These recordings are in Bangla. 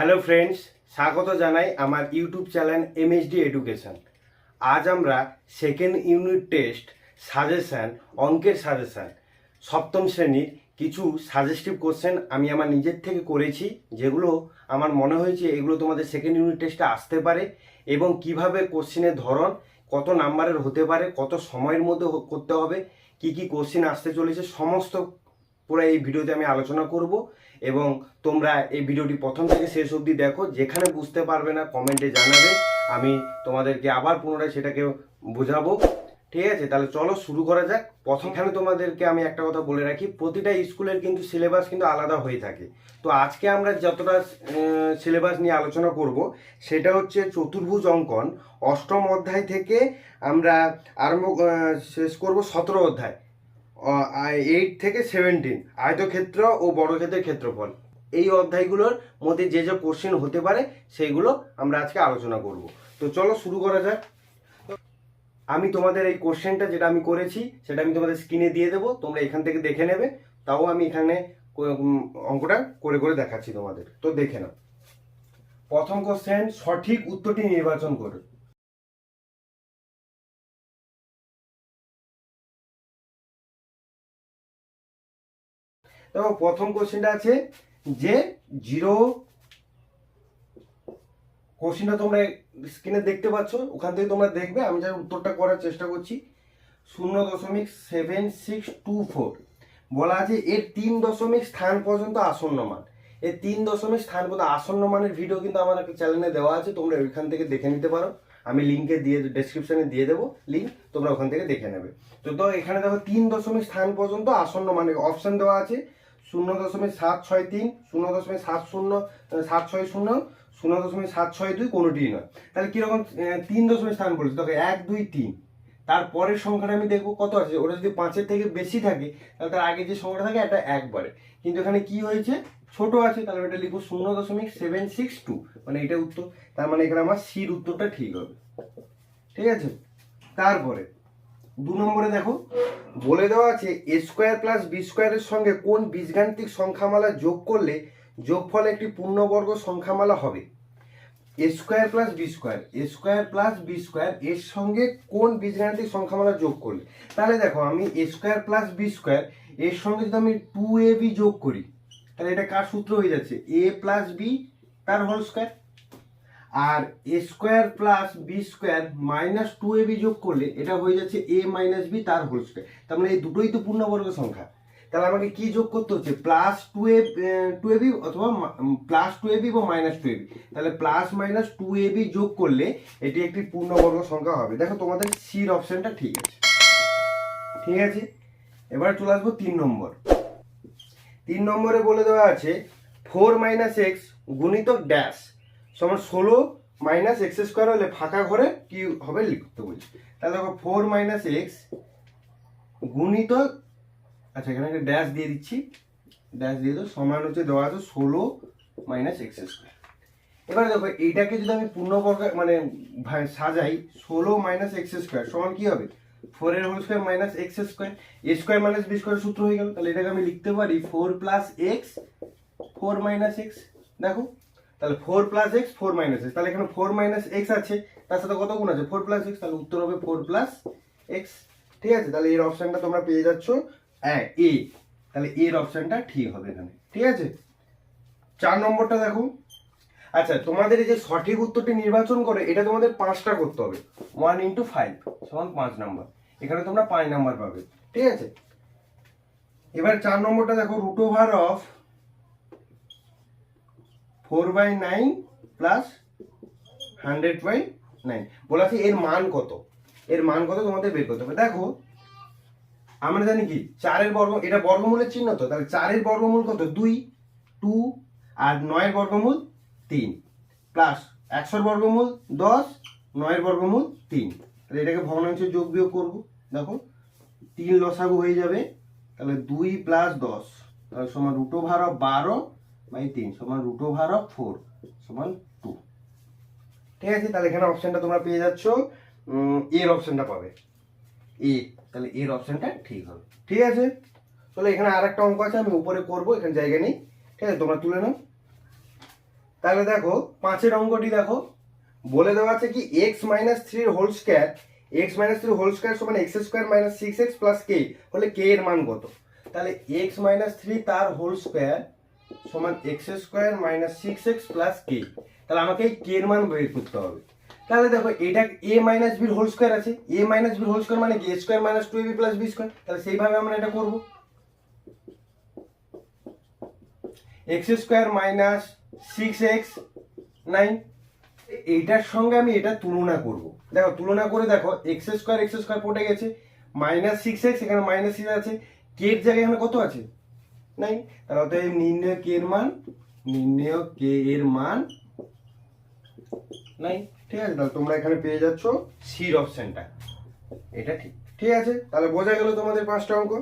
হ্যালো ফ্রেন্ডস স্বাগত জানাই আমার ইউটিউব চ্যানেল এমএসডি এডুকেশন আজ আমরা সেকেন্ড ইউনিট টেস্ট সাজেশন অঙ্কের সাজেশান সপ্তম শ্রেণির কিছু সাজেস্টিভ কোশ্চেন আমি আমার নিজের থেকে করেছি, যেগুলো আমার মনে হয়েছে এগুলো তোমাদের সেকেন্ড ইউনিট টেস্টে আসতে পারে এবং কীভাবে কোশ্চেনের ধরন, কত নাম্বারের হতে পারে, কত সময়ের মধ্যে করতে হবে, কি কি কোশ্চেন আসতে চলেছে, সমস্ত পুরো এই ভিডিওতে আমি আলোচনা করব এবং তোমরা এই ভিডিওটি প্রথম থেকে শেষ অবধি দেখো, যেখানে বুঝতে পারবে না কমেন্টে জানাবে। আমি তোমাদেরকে আবার পুনরায় সেটাকে বোঝাবো। ঠিক আছে? তাহলে চলো শুরু করা যাক। প্রথমখানে তোমাদেরকে আমি একটা কথা বলে রাখি, প্রতিটা স্কুলের কিন্তু সিলেবাস কিন্তু আলাদা হয়ে থাকে। তো আজকে আমরা যতটা সিলেবাস নিয়ে আলোচনা করব, সেটা হচ্ছে চতুর্ভুজ অঙ্কন, অষ্টম অধ্যায় থেকে আমরা আরম্ভ শেষ করব সতেরো অধ্যায়। এইট থেকে সেভেন্টিন আয়তক্ষেত্র ও বর্গক্ষেত্রের ক্ষেত্রফল। এই অধ্যায়গুলোর মধ্যে যে যে কোশ্চেন হতে পারে, সেইগুলো আমরা আজকে আলোচনা করব। তো চলো শুরু করা যাক। আমি তোমাদের এই কোশ্চেনটা যেটা আমি করেছি, সেটা আমি তোমাদের স্ক্রিনে দিয়ে দেবো, তোমরা এখান থেকে দেখে নেবে। তাও আমি এখানে অঙ্কটা করে করে দেখাচ্ছি তোমাদের। তো দেখে নাও। প্রথম কোশ্চেন সঠিক উত্তরটি নির্বাচন করো। দেখো প্রথম কোশ্চেনটা আছে যে জিরো কোশ্চেনটা তোমরা স্ক্রিনে দেখতে পাচ্ছ, ওখান থেকে তোমরা দেখবে, আমি যা উত্তরটা করার চেষ্টা করছি। শূন্য দশমিক সেভেন সিক্স টু ফোর বলা আছে, এর তিন দশমিক স্থান পর্যন্ত আসন্ন মান। এর তিন দশমিক স্থান পর্যন্ত আসন্ন মানের ভিডিও কিন্তু আমার একটা চ্যানেলে দেওয়া আছে, তোমরা ওইখান থেকে দেখে নিতে পারো। আমি লিঙ্কে দিয়ে ডেসক্রিপশানে দিয়ে দেবো লিঙ্ক তোমরা ওখান থেকে দেখে নেবে। তো তো এখানে দেখো তিন দশমিক স্থান পর্যন্ত আসন্ন মানে অপশন দেওয়া আছে। শূন্য দশমিক সাত ছয় তিন, শূন্য দশমিক সাত শূন্য সাত ছয় শূন্য শূন্য দশমিক সাত ছয় দুই কোনোটিই নয়। তাহলে কীরকম তিন দশমিক স্থান বলেছে দেখো, এক, দুই, তিন। তারপরের সংখ্যাটা আমি দেখব কত আছে? ওটা যদি পাঁচের থেকে বেশি থাকে, তাহলে তার আগে যে সংখ্যাটা থাকে, এটা একবারে কিন্তু এখানে কি হয়েছে? ছোট আছে, তাহলে এটা লিখব শূন্য দশমিক সেভেন সিক্স টু। মানে এটা উত্তর, তার মানে এখানে আমার সির উত্তরটা ঠিক হবে। ঠিক আছে? তারপরে দু নম্বরে দেখো, বলে দেওয়া আছে এ স্কোয়ার প্লাস বি স্কোয়ারের সঙ্গে কোন বীজগাণিতিক সংখ্যামালা যোগ করলে যোগফল একটি পূর্ণবর্গ সংখ্যামালা হবে? A square plus B square A square plus B square এর সঙ্গে কোন বীজগাণিতিক সংখ্যামালা যোগ করলে? তাহলে দেখো, আমি A square plus B square এর সঙ্গে যদি আমি টু এ বি যোগ করি, তাহলে এটা কার সূত্র হয়ে যাচ্ছে? এ প্লাস বি তার whole square R A square plus B square minus two A B যোগ করলে এটা হয়ে যাচ্ছে এ মাইনাস বি তার হোল স্কোয়ার তার মানে এই দুটোই তো পূর্ণবর্গ সংখ্যা। তাহলে আমাকে কি যোগ করতে হচ্ছে? Plus two A two A B অথবা প্লাস টু এ বি বা মাইনাস টু এ বি তাহলে plus minus two A B যোগ করলে এটি একটি পূর্ণবর্গ সংখ্যা হবে। দেখো তোমাদের সির অপশনটা ঠিক আছে। ঠিক আছে? এবার চলে আসব তিন নম্বর। তিন নম্বরে বলে দেওয়া আছে ফোর মাইনাস এক্স গুণিতক ড্যাশ সমান ষোলো মাইনাস এক্স স্কোয়ার হলে ফাঁকা ঘরে কি হবে লিখতে বলছি। তাহলে দেখো ফোর মাইনাস এক্স গুণিত আচ্ছা এখানে একটা ড্যাশ দিয়ে দিচ্ছি। ড্যাশ দিয়ে দাও সমান হচ্ছে দেওয়া আছে ষোলো মাইনাস এক্স স্কোয়ার। এবারে দেখো, এইটাকে যদি আমি পূর্ণ পূর্ণবর্গ মানে সাজাই, ষোলো মাইনাস এক্স স্কোয়ার সমান কি হবে? ফোর এর whole square minus X square A square minus B square সূত্র হয়ে গেল। তাহলে এটাকে আমি লিখতে পারি four plus X four minus X দেখো তাহলে four plus X four minus X তাহলে এখানে ফোর মাইনাস এক্স আছে, তার সাথে কত গুণ আছে? ফোর প্লাস এক্স তাহলে উত্তর হবে ফোর প্লাস এক্স ঠিক আছে? তাহলে এর অপশনটা তোমরা পেয়ে যাচ্ছ। এ তাহলে এর অপশনটা ঠিক হবে এখানে। ঠিক আছে? চার নম্বরটা দেখো। আচ্ছা তোমাদের এই যে সঠিক উত্তরটি নির্বাচন করে, এটা তোমাদের পাঁচটা করতে হবে। ওয়ান ইন্টু ফাইভ সমান পাঁচ নাম্বার এখানে তোমরা পাঁচ নাম্বার পাবে। ঠিক আছে? এবার চার নম্বরটা দেখো root over of four by nine plus hundred by nine. বলা আছে এর মান কত? এর মান কত তোমাদের বের করতে হবে। দেখো, আমরা জানি কি? চারের বর্গ, এটা বর্গমূলের চিহ্ন তো? তাহলে চারের বর্গমূল কত? দুই, টু, আর নয়ের বর্গমূল তিন। প্লাস একশোর বর্গমূল দশ, নয়ের বর্গমূল তিন। তাহলে এটাকে ভগ্নাংশে যোগ বিয়োগ করব। দেখো, তিন লসাগু হয়ে যাবে। তাহলে দুই প্লাস দশ, তাহলে সমান রুটো বারো বাই তিন, সমান রুটো ভার অফ ফোর, সমান টু। ঠিক আছে, তাহলে এখানে অপশনটা তোমরা পেয়ে যাচ্ছ। এর অপশনটা পাবে। এ তাহলে এর অপশনটা ঠিক হবে। ঠিক আছে? তাহলে এখানে আর একটা অঙ্ক আছে, আমি উপরে করব, এখানে জায়গা নেই। ঠিক আছে, তোমরা তুলে নাও। তাহলে দেখো, পাঁচের অঙ্কটি দেখো। বলে দেওয়া আছে কি এক্স মাইনাস থ্রির whole square X minus three whole square সমান X square minus six X plus K হলে কে এর মান কত? তাহলে এক্স মাইনাস থ্রি তার হোল স্কোয়ার সমান X square minus six X plus K তাহলে আমাকে এই কে এর মান বের করতে হবে। তাহলে দেখো, এটা এ মাইনাস বির হোল স্কোয়ার আছে। এ মাইনাস বির হোল স্কোয়ার মানে কি A square minus two B plus B square তাহলে সেইভাবে আমরা এটা করব। X square minus six X nine এইটার সঙ্গে আমি এটা তুলনা করব। দেখো, তুলনা করে দেখো এক্স স্কোয়ার এক্স স্কোয়ার পড়ে গেছে। মাইনাস সিক্স এক্স এখানে মাইনাস সিক্স আছে। কে এর জায়গায় এখানে কত আছে? নাইন তাহলে অতএব নির্ণয় কে এর মান? নির্ণয় কে এর মান? নাই? ঠিক আছে, তাহলে তোমরা এখানে পেয়ে যাচ্ছ সির অপশনটা এটা ঠিক। ঠিক আছে, তাহলে বোঝা গেল তোমাদের পাঁচটা অঙ্ক।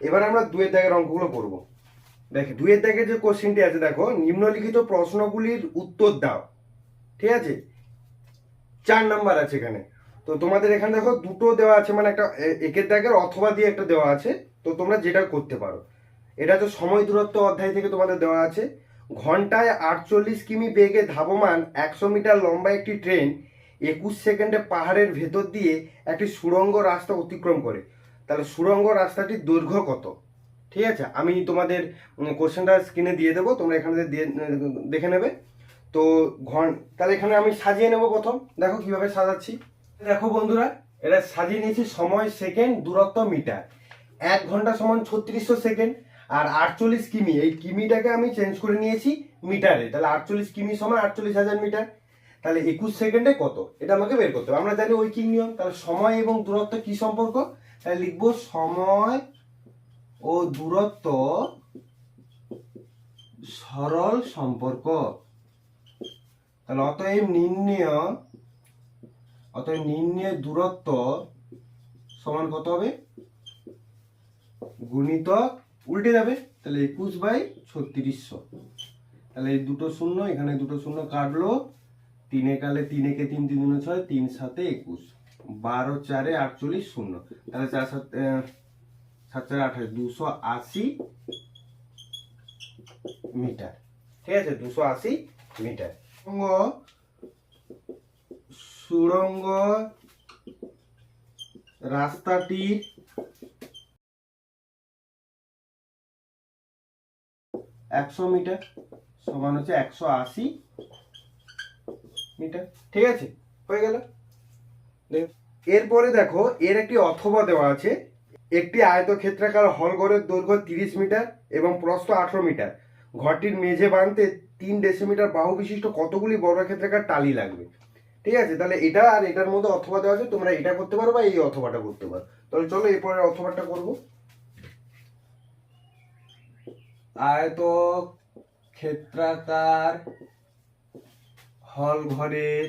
এবার আমরা দুয়ের দাগের অঙ্কগুলো করব দেখো, দুয়ের দাগের যে কোশ্চেনটি আছে, দেখো, নিম্নলিখিত প্রশ্নগুলির উত্তর দাও। ঠিক আছে? চার নাম্বার আছে এখানে। তো তোমাদের এখানে দেখো, দুটো দেওয়া আছে মানে একটা একের দাগের অথবা দিয়ে একটা দেওয়া আছে। তো তোমরা যেটা করতে পারো। এটা তো সময় দূরত্ব অধ্যায় থেকে তোমাদের দেওয়া আছে। ঘন্টায় আটচল্লিশ কিমি বেগে ধাবমান একশো মিটার লম্বা একটি ট্রেন একুশ সেকেন্ডে পাহাড়ের ভেতর দিয়ে একটি সুড়ঙ্গ রাস্তা অতিক্রম করে। তাহলে সুড়ঙ্গ রাস্তাটির দৈর্ঘ্য কত? ঠিক আছে, আমি তোমাদের কোশ্চেনটা স্ক্রিনে দিয়ে দেবো, তোমরা এখানে দেখে নেবে। তো ঘন, তাহলে এখানে আমি সাজিয়ে নেব প্রথম। দেখো কীভাবে সাজাচ্ছি। দেখো বন্ধুরা এটা সাজিয়ে নিয়েছি সময় সেকেন্ড, দূরত্ব মিটার। এক ঘণ্টা সমান ছত্রিশশো সেকেন্ড। আর আটচল্লিশ কিমি, এই কিমিটাকে আমি চেঞ্জ করে নিয়েছি মিটারে। তাহলে আটচল্লিশ কিমি সমান আটচল্লিশ হাজার মিটার। তাহলে একুশ সেকেন্ডে কত? এটা আমাকে বের করতে হবে। আমরা জানি ঐকিক নিয়ম। তাহলে সময় এবং দূরত্ব কি সম্পর্ক? তাহলে লিখব সময় ও দূরত্ব সরল সম্পর্ক। তাহলে অতএব নির্ণয় অতএব নির্ণয় দূরত্ব সমান কত হবে? গুণিতক উল্টে যাবে, তাহলে একুশ বাই ছত্রিশশো। তাহলে এই দুটো শূন্য, এখানে দুটো শূন্য কাটলো, তিনে কালে তিন একে তিন তিন দুনে ছয়, তিন সাতে একুশ। বারো চারে আটচল্লিশ শূন্য। তাহলে চার সাত সাত চারে আঠাশ, দুশো আশি মিটার। ঠিক আছে, দুশো আশি মিটার। সুড়ঙ্গ রাস্তাটির একশো মিটার সমান হচ্ছে একশো আশি মিটার। ঠিক আছে? হয়ে গেল? এরপরে দেখো, এর একটি অথবা দেওয়া আছে। একটি আয়তক্ষেত্রাকার হলঘরের দৈর্ঘ্য তিরিশ মিটার এবং প্রস্থ আঠারো মিটার। ঘরটির মেঝে বাঁধতে তিন ডেসিমিটার বাহু বিশিষ্ট কতগুলি বর্গক্ষেত্রাকার টালি লাগবে? ঠিক আছে? তাহলে এটা আর এটার মধ্যে অথবা দেওয়া আছে, তোমরা এটা করতে পারো বা এই অথবাটা করতে পারো। তাহলে চলো এরপরে অথবাটা করব। আয়ত ক্ষেত্রাকার হল ঘরের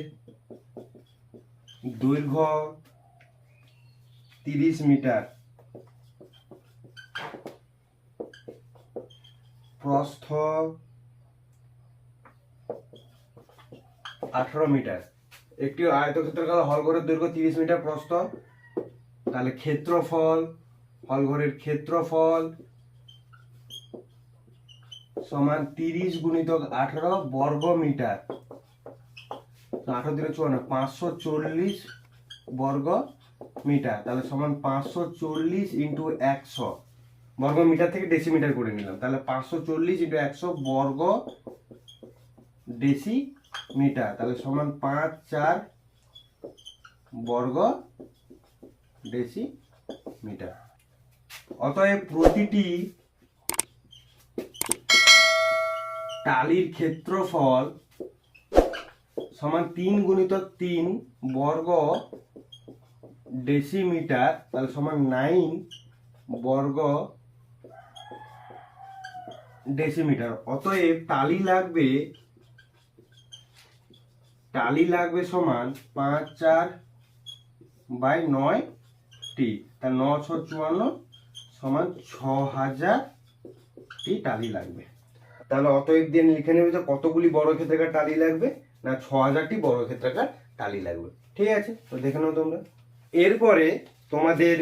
দৈর্ঘ্য তিরিশ মিটার। প্রস্থ আঠারো মিটার। একটি আয়তক্ষেত্রাকার হল ঘরের দৈর্ঘ্য তিরিশ মিটার প্রস্থ। তাহলে ক্ষেত্রফল হল ঘরের ক্ষেত্রফল সমান তিরিশ গুণিতক আঠারো বর্গ মিটার আঠারো দিনে চুয়ান্ন, পাঁচশো চল্লিশ বর্গ মিটার তাহলে সমান পাঁচশো চল্লিশ ইন্টু একশো। বর্গ মিটার থেকে ডেসিমিটার করে নিলাম। তাহলে পাঁচশো চল্লিশ ইন্টু একশো বর্গ ডেসি মিটার তাহলে সমান পাঁচ চার বর্গ ডেসি মিটার অতএব প্রতিটি টালির ক্ষেত্রফল সমান তিন গুণিতক তিন বর্গ ডেসিমিটার, তাহলে সমান নাইন বর্গ ডেসিমিটার। অতএব টালি লাগবে টালি লাগবে সমান পাঁচ চার বাই নয় টি। তা নশো চুয়ান্ন সমান ছ হাজার টি টালি লাগবে। তাহলে অতএব দিয়ে লিখে নেবে যে কতগুলি বড় ক্ষেত্রাকার টালি লাগবে না ছ হাজারটি বড় ক্ষেত্রাকার টালি লাগবে। ঠিক আছে? তো দেখে নাও তোমরা। এরপরে তোমাদের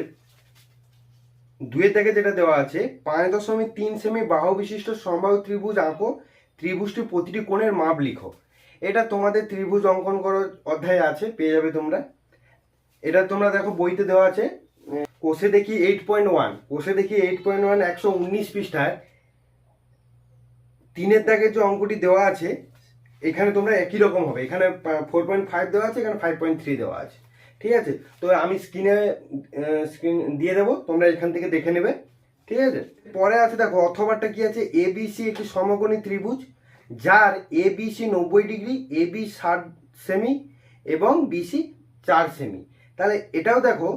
দুয়ের থেকে যেটা দেওয়া আছে, পাঁচ দশমিক তিন সেমি বাহু বিশিষ্ট সমবাহু ত্রিভুজ আঁকো। ত্রিভুজটির প্রতিটি কোণের মাপ লিখো। এটা তোমাদের ত্রিভুজ অঙ্কন করার অধ্যায়ে আছে, পেয়ে যাবে তোমরা। এটা তোমরা দেখো বইতে দেওয়া আছে। কোষে দেখি এইট পয়েন্ট ওয়ান কোষে দেখি এইট পয়েন্ট ওয়ান একশো উনিশ পৃষ্ঠায়। তিনের দাগের যে অঙ্কটি দেওয়া আছে, এখানে তোমরা একই রকম হবে। এখানে ফোর পয়েন্ট ফাইভ দেওয়া আছে, এখানে ফাইভ পয়েন্ট থ্রি দেওয়া আছে। ঠিক আছে? তো আমি স্ক্রিনে স্ক্রিন দিয়ে দেবো, তোমরা এখান থেকে দেখে নেবে। ঠিক আছে? পরে আছে দেখো অথবাটা কি আছে? এবিসি একটি সমকোণী ত্রিভুজ, যার এবিসি নব্বই ডিগ্রি এবি ষাট সেমি এবং বিসি চার সেমি। তাহলে এটাও দেখো,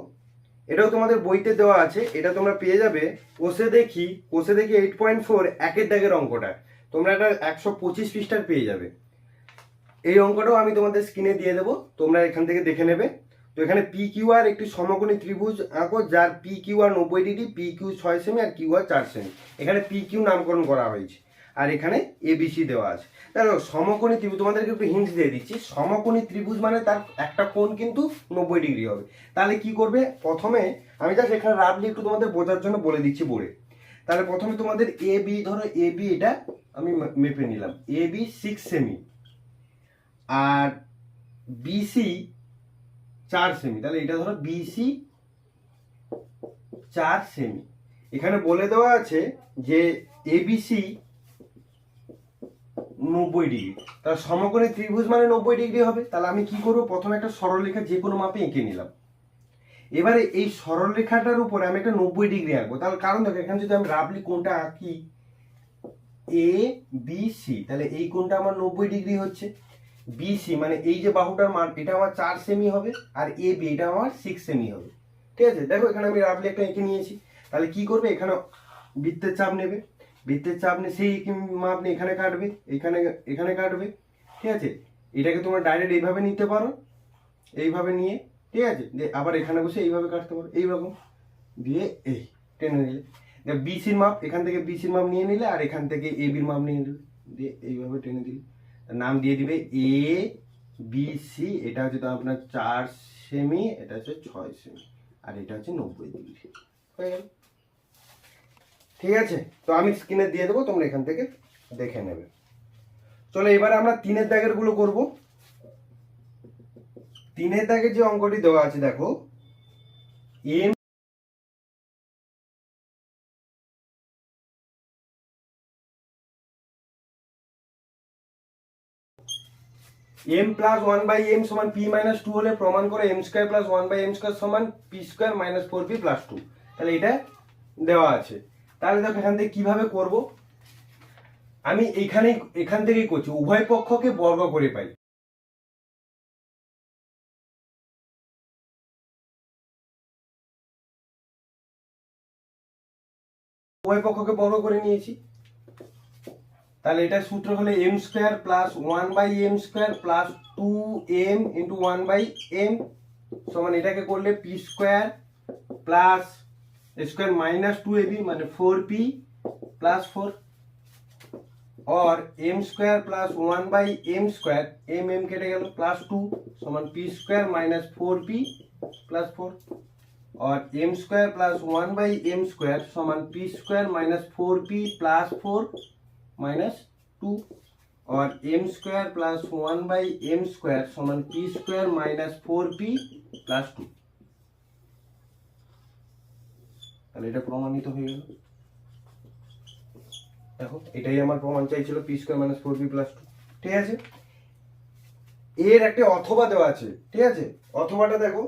এটাও তোমাদের বইতে দেওয়া আছে, এটা তোমরা পেয়ে যাবে। কোষে দেখি কোষে দেখি এইট পয়েন্ট ফোর একের দাগের অঙ্কটা। তোমরা এটা একশো পঁচিশ পৃষ্ঠার পেয়ে যাবে। এই অঙ্কটাও আমি তোমাদের স্ক্রিনে দিয়ে দেবো, তোমরা এখান থেকে দেখে নেবে। তো এখানে পি কিউ আর একটি সমকোণী ত্রিভুজ আঁকো, যার পি কিউ আর নব্বই ডিগ্রি পি কিউ ছয় সেমি আর কিউ আর চার সেমি। এখানে পি কিউ নামকরণ করা হয়েছে। আর এখানে এবিসি দেওয়া আছে। দেখো, সমকোণী ত্রিভুজ, তোমাদেরকে একটু হিন্ট দিয়ে দিচ্ছি। সমকোণী ত্রিভুজ মানে তার একটা কোণ কিন্তু নব্বই ডিগ্রি হবে। তাহলে কি করবে? প্রথমে আমি জাস্ট এখানে রাবলি একটু তোমাদের বোঝার জন্য বলে দিচ্ছি বোর্ডে। তাহলে প্রথমে তোমাদের এ বি ধরো এ বি এটা আমি মেপে নিলাম। এ বি সিক্স সেমি আর বিসি চার সেমি তাহলে এটা ধরো বিসি চার সেমি এখানে বলে দেওয়া আছে যে এ এবিসি নব্বই ডিগ্রি তাহলে সমকোণী ত্রিভুজ মানে নব্বই ডিগ্রি হবে। তাহলে আমি কি করব? প্রথমে একটা সরলরেখা যে কোনো মাপে এঁকে নিলাম। এবারে এই সরলরেখাটার উপরে আমি একটা নব্বই ডিগ্রি আঁকবো। তাহলে কারণ দেখো, এখানে যদি আমি রাবলি কোনটা আঁকি এ বি সি তাহলে এই কোণটা আমার নব্বই ডিগ্রি হচ্ছে। বিসি মানে এই যে বাহুটার মান, এটা আমার চার সেমি হবে, আর এ বি এটা আমার সিক্স সেমি হবে। ঠিক আছে? দেখো, এখানে আমি রাবলি একটা এঁকে নিয়েছি। তাহলে কি করবে? এখানে বৃত্তের চাপ নেবে। বৃত্তের চাপ নিয়ে সেই মাপ নিয়ে এখানে কাটবে, এখানে এখানে কাটবে। ঠিক আছে? এটাকে তোমরা ডাইরেক্ট এইভাবে নিতে পারো, এইভাবে নিয়ে। ঠিক আছে? আবার এখানে বসে এইভাবে কাটতে পারো। এইরকম। দিয়ে এই, টেনে নিলে। বিসির মাপ, এখান থেকে বিসির মাপ নিয়ে নিলে আর এখান থেকে এ বির মাপ নিয়ে নিলে। দিয়ে এইভাবে টেনে দিলে নাম দিয়ে দিবে এ বি সি এটা হচ্ছে তো আপনার চার সেমি, এটা হচ্ছে ছয় সেমি, আর এটা হচ্ছে নব্বই ডিগ্রি। হয়ে গেল। ঠিক আছে? তো আমি স্ক্রিনে দিয়ে দেবো, তোমরা এখান থেকে দেখে নেবে। চলো, এবারে আমরা তিনের দাগেরগুলো করব। তিনের দাগের যে অঙ্কটি দেওয়া আছে, দেখো। M M plus one by M সমান পি মাইনাস টু হলে প্রমাণ করে M square plus one by M square সমান P square minus four P plus two তাহলে এটা দেওয়া আছে। তাহলে দেখো এখান থেকে কীভাবে করব? আমি এখানে এখান থেকেই করছি। উভয় পক্ষকে বর্গ করে পাই। উভয় পক্ষকে বর্গ করে নিয়েছি। তাহলে এটা সূত্র হলো M square plus one by M square plus two M into one by M সমান এটাকে করলে P square plus square minus two AB মানে ফোর পি প্লাস ফোর और M square plus one by M square M M केटे गल प्लस टू समान P square minus four P plus four और M square plus one by M square समान P square minus four P plus four minus two or M square plus one by M square সমান P square minus four P plus two তাহলে এটা প্রমাণিত হয়ে গেল। দেখো, এটাই আমার প্রমাণ চাইছিল P square minus four P plus two ঠিক আছে? এর একটা অথবা দেওয়া আছে, ঠিক আছে? অথবাটা দেখো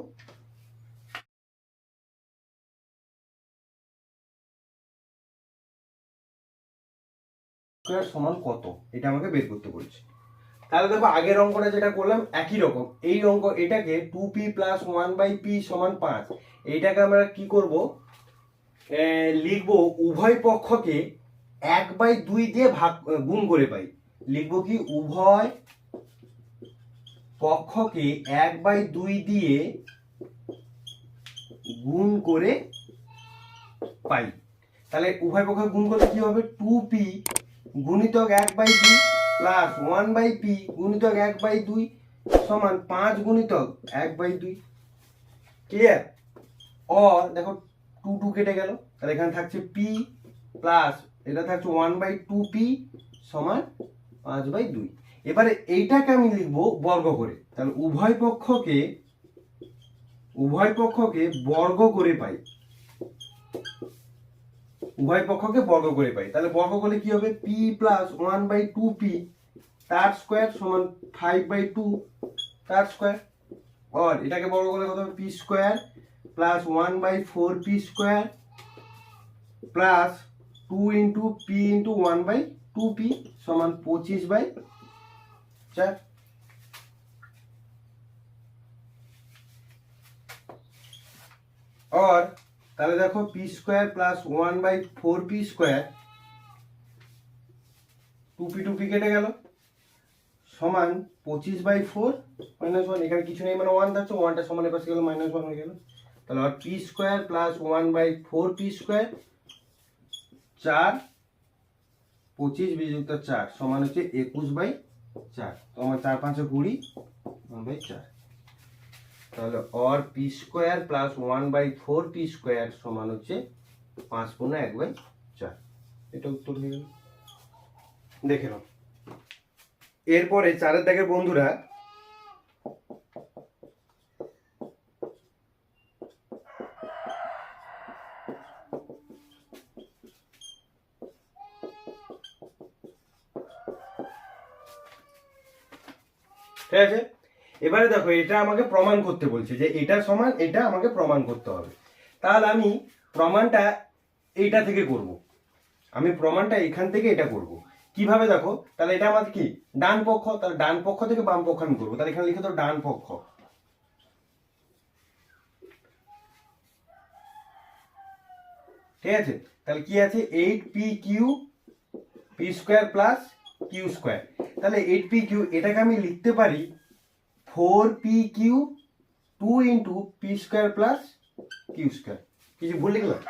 স্কোয়ার সমান কত? এটা আমাকে বের করতে বলছে। তাহলে দেখো, আগের অঙ্কটা যেটা করলাম, একই রকম। এই অঙ্ক, এটাকে two P plus one by P সমান পাঁচ। এইটাকে আমরা কি করব? লিখব উভয় পক্ষকে এক বাই দুই দিয়ে ভাগ, গুণ করে পাই। লিখব কি? উভয় পক্ষকে এক বাই দুই দিয়ে গুণ করে পাই। তাহলে উভয় পক্ষকে গুণ করলে কি হবে? টু পি গুণিতক এক বাই দুই প্লাস ওয়ান বাই পি গুণিতক এক বাই দুই সমান পাঁচ গুণিতক এক বাই দুই। ক্লিয়ার অ দেখো টু টু কেটে গেল, তাহলে এখানে থাকছে পি প্লাস এটা থাকছে ওয়ান বাই টু পি সমান পাঁচ বাই দুই। এবারে এইটাকে আমি লিখব বর্গ করে, তাহলে উভয় পক্ষকে উভয় পক্ষকে বর্গ করে পাই। উভয় পক্ষকে বর্গ করে পাই। তাহলে বর্গ করলে কি হবে? P plus one by two P তার স্কোয়ার সমান ফাইভ বাই টু তার স্কোয়ার আর এটাকে বর্গ করলে কত হবে? P square plus one by four P square plus two into P into one by two P সমান পঁচিশ বাই চার। और তাহলে দেখো P square plus one by four P square two P two P কেটে গেল। সমান পঁচিশ বাই ফোর মাইনাস ওয়ান এখানে কিছু নেই মানে ওয়ান থাকছে ওয়ানটা সমান এপাশে গেল মাইনাস ওয়ান হয়ে গেল। তাহলে P square plus one by four P square চার, পঁচিশ বিযুক্ত চার, সমান হচ্ছে একুশ বাই চার। তো আমার চার পাঁচে কুড়ি ওয়ান বাই চার। তাহলে or P square plus one by four P square সমান হচ্ছে পাঁচ পূর্ণ এক বাই চার। এটা উত্তর হয়ে গেল। দেখে নাও। এরপরে চারের দাগের বন্ধুরা ঠিক আছে এবারে দেখো, এটা আমাকে প্রমাণ করতে বলছে যে এটা সমান, এটা আমাকে প্রমাণ করতে হবে। তাহলে আমি প্রমাণটা এইটা থেকে করব। আমি প্রমাণটা এখান থেকে এটা করব। কীভাবে দেখো, তাহলে এটা আমার কি? ডান পক্ষ, তাহলে ডান পক্ষ থেকে বাম পক্ষ আমি করব। তাহলে এখানে লিখে দাও ডান পক্ষ। ঠিক আছে? তাহলে কি আছে? Eight P Q P square plus Q square তাহলে এইট পি কিউ এটাকে আমি লিখতে পারি four P Q two into P square plus Q square. কিছু ভুল লিখলাম।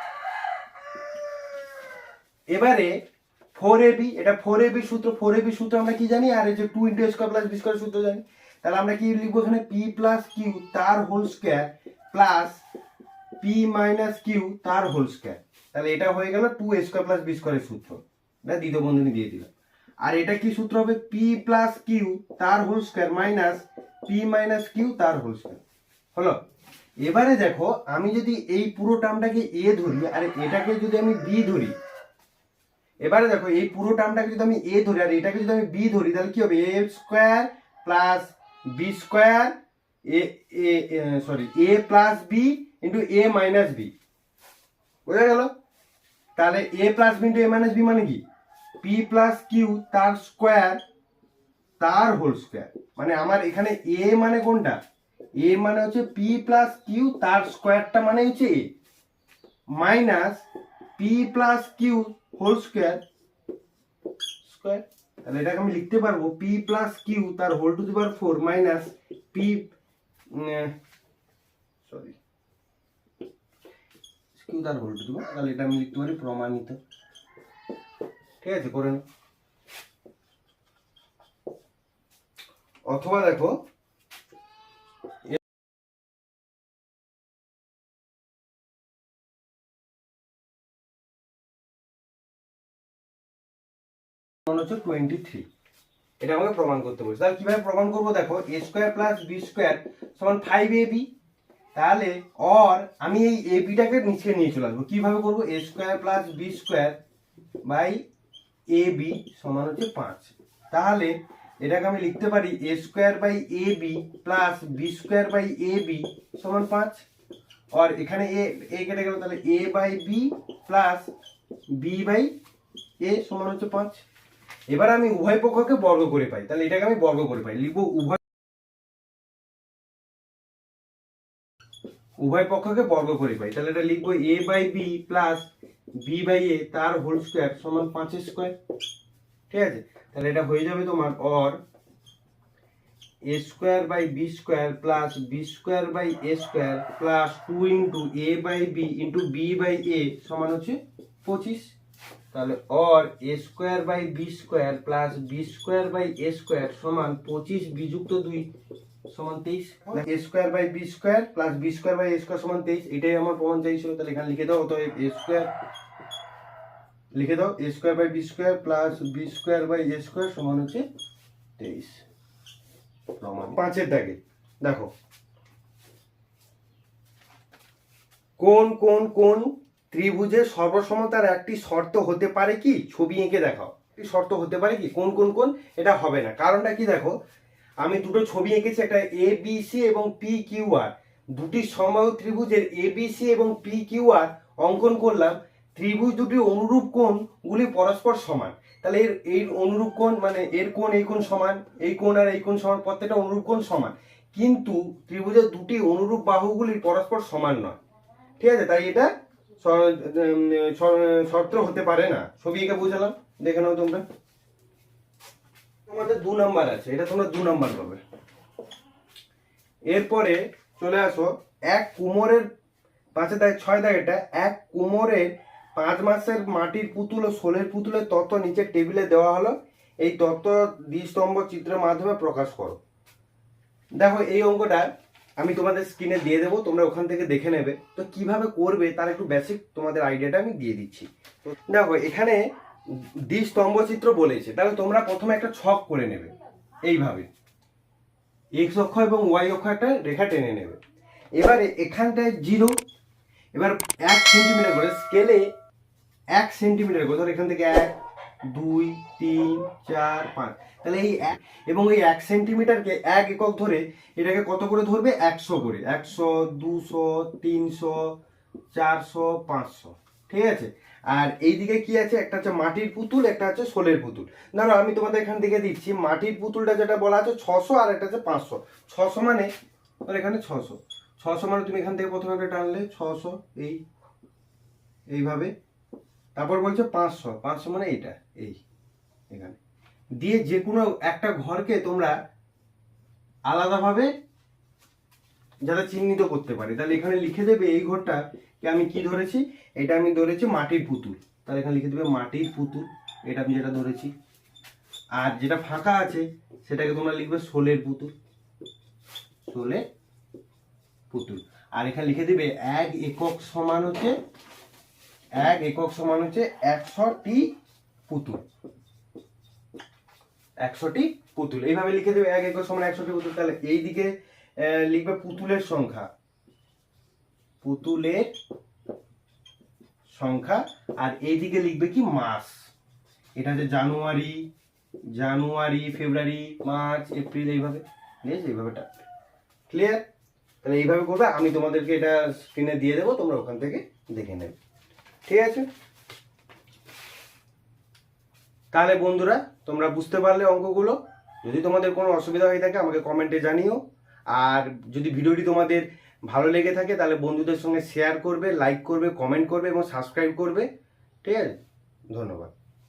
এবারে ফোর এ বি, এটা ফোর এ বি সূত্র, ফোর এ বি সূত্র আমরা কি জানি? আর এই যে two into square plus B square সূত্র জানি। তাহলে আমরা কি লিখব এখানে? পি প্লাস কিউ, তার whole square, plus P minus Q, তার হোল স্কোয়ার। তাহলে এটা হয়ে গেল টু স্কোয়ার প্লাস বি স্কোয়ারের সূত্র। এটা দ্বিতীয় বন্ধনী দিয়ে দিলাম। আর এটা কি সূত্র হবে? পি প্লাস কিউ, তার whole square minus P minus Q তার হোল স্কোয়ার হলো? এবারে দেখো, আমি যদি এই পুরো টার্মটাকে এ ধরি আর এটাকে যদি আমি বি ধরি, এবারে দেখো, এই পুরো টার্মটাকে যদি আমি এ ধরি আর এটাকে যদি আমি বি ধরি, তাহলে কি হবে? A square plus B square A sorry A plus B into A minus B বোঝা গেল? তাহলে A plus B into A minus B মানে কি? পি প্লাস কিউ তার স্কোয়ার তার হোল স্কোয়ার মানে আমার এখানে এ মানে কোনটা? এ মানে হচ্ছে পি প্লাস কিউ তার স্কোয়ারটা মানে হচ্ছে A minus P plus Q whole square square তাহলে এটাকে আমি লিখতে পারব পি প্লাস কিউ তার whole to the power four minus P sorry Q তার হোল টু দি পাওয়ার তাহলে এটা আমি লিখতে পারি প্রমাণিত। ঠিক আছে, করে অথবা দেখো স্কোয়ার প্লাস বি স্কোয়ার সমান ফাইভ এ বি তাহলে অর আমি এই এ নিচে নিয়ে চলে আসব। কীভাবে করব? Square plus B square by সমান হচ্ছে পাঁচ। তাহলে এটাকে আমি লিখতে পারি A square by A B plus B square by A B সমান পাঁচ। আর এখানে এ এ কেটে গেল, তাহলে A by B plus B by A সমান হচ্ছে পাঁচ। এবার আমি উভয় পক্ষকে বর্গ করে পাই, তাহলে এটাকে আমি বর্গ করে পাই। লিখব উভয় উভয় পক্ষকে বর্গ করে পাই, তাহলে এটা লিখব A by B plus B by A তার হোল স্কোয়ার সমান পাঁচের স্কোয়ার ঠিক আছে? তাহলে এটা হয়ে যাবে তোমার or A square by B square plus B square by A square plus two into A by B into B by A সমান হচ্ছে পঁচিশ। তাহলে or A square by B square plus B square by A square সমান পঁচিশ বিযুক্ত দুই সমান তেইশ। A square by B square plus B square by A square সমান তেইশ। এটাই আমার প্রমাণ চাইছিল, তাহলে এখানে লিখে দাও, অতএব এ স্কোয়ার লিখে দাও A square by B square plus B square by A square সমান হচ্ছে তেইশ। পাঁচের দাগে। দেখো। কোন কোন কোন ত্রিভুজের সর্বসমতার একটি শর্ত হতে পারে কি? ছবি এঁকে দেখাও। একটি শর্ত হতে পারে কি? কোন কোন কোন? এটা হবে না। কারণটা কি দেখো? আমি দুটো ছবি এঁকেছি একটা এ বি সি এবং পি কিউ আর দুটি সমবাহু ত্রিভুজের এ বি সি এবং পি কিউ আর অঙ্কন করলাম। ত্রিভুজ দুটির অনুরূপ কোণগুলি পরস্পর সমান। তাহলে এর এই অনুরূপ কোণ মানে এর কোণ এই কোণ সমান, এই কোণ আর এই কোণ সমান, প্রত্যেকটা অনুরূপ কোণ সমান। কিন্তু ত্রিভুজের দুটি অনুরূপ বাহুগুলি পরস্পর সমান নয়। ঠিক আছে? তাই এটা শর্ত হতে পারে না। ছবি এঁকে বুঝালাম? দেখে নাও তোমরা। তোমাদের দু নাম্বার আছে। এটা তোমরা দু নাম্বার পাবে। এরপরে চলে আসো। এক কুমোরের পাঁচে দাগ ছয় দাগ এটা এক কুমোরের পাঁচ মাসের মাটির পুতুল ও শোলের পুতুলের তত্ত্ব নিচে টেবিলে দেওয়া হলো। এই তত্ত্ব দ্বিস্তম্ভ চিত্রের মাধ্যমে প্রকাশ করো। দেখো, এই অঙ্কটা আমি তোমাদের স্ক্রিনে দিয়ে দেবো, তোমরা ওখান থেকে দেখে নেবে। তো কীভাবে করবে তার একটু বেসিক তোমাদের আইডিয়াটা আমি দিয়ে দিচ্ছি। দেখো, এখানে দ্বিস্তম্ভ চিত্র বলেছে। তাহলে তোমরা প্রথমে একটা ছক করে নেবে। এইভাবে। এক্স অক্ষ এবং ওয়াই অক্ষ একটা রেখা টেনে নেবে। এবারে এখানটায় জিরো এবার এক সেন্টিমিটার করে স্কেলে এক সেন্টিমিটার ধর এখান থেকে এক, দুই, তিন, চার, পাঁচ। তাহলে এই এক এবং এই এক সেন্টিমিটারকে এক একক ধরে এটাকে কত করে ধরবে? একশো করে। একশো, দুশো, তিনশো, চারশো, পাঁচশো। ঠিক আছে? আর এইদিকে কি আছে? একটা হচ্ছে মাটির পুতুল, একটা হচ্ছে শোলের পুতুল। ধরো আমি তোমাদের এখান থেকে দিচ্ছি, মাটির পুতুলটা যেটা বলা আছে ছশো আর একটা হচ্ছে পাঁচশো। ছশো মানে ধর এখানে ছশো। ছশো মানে তুমি এখান থেকে প্রথমে একটা টানলে, ছশো এই, এইভাবে তারপর বলছে পাঁচশো পাঁচশো মানে এইটা, এই, এখানে। দিয়ে যে কোনো একটা ঘরকে তোমরা আলাদাভাবে যাতে চিহ্নিত করতে পারে। তাহলে এখানে লিখে দেবে এই ঘরটা কে আমি কি ধরেছি? এটা আমি ধরেছি মাটির পুতুল। তাহলে এখানে লিখে দেবে মাটির পুতুল, এটা আমি যেটা ধরেছি। আর যেটা ফাঁকা আছে, সেটাকে তোমরা লিখবে শোলের পুতুল। শোলে পুতুল। আর এখানে লিখে দেবে এক একক সমান হচ্ছে এক একক সমান হচ্ছে একশোটি পুতুল। একশোটি পুতুল। এইভাবে লিখে দেবে এক একক সমান একশোটি পুতুল। তাহলে এইদিকে আহ, লিখবে পুতুলের সংখ্যা। পুতুলের সংখ্যা। আর এইদিকে লিখবে কি? মাস। এটা হচ্ছে জানুয়ারি জানুয়ারি ফেব্রুয়ারি মার্চ এপ্রিল এইভাবে। বুঝেছ এইভাবে ক্লিয়ার? তাহলে এইভাবে করবে। আমি তোমাদেরকে এটা স্ক্রিনে দিয়ে দেবো। তোমরা ওখান থেকে দেখে নেবে। ঠিক আছে? তাহলে বন্ধুরা, তোমরা বুঝতে পারলে অঙ্কগুলো। যদি তোমাদের কোনো অসুবিধা হয়ে থাকে, আমাকে কমেন্টে জানিও। আর যদি ভিডিওটি তোমাদের ভালো লেগে থাকে, তাহলে বন্ধুদের সঙ্গে শেয়ার করবে লাইক করবে কমেন্ট করবে এবং সাবস্ক্রাইব করবে। ঠিক আছে? ধন্যবাদ।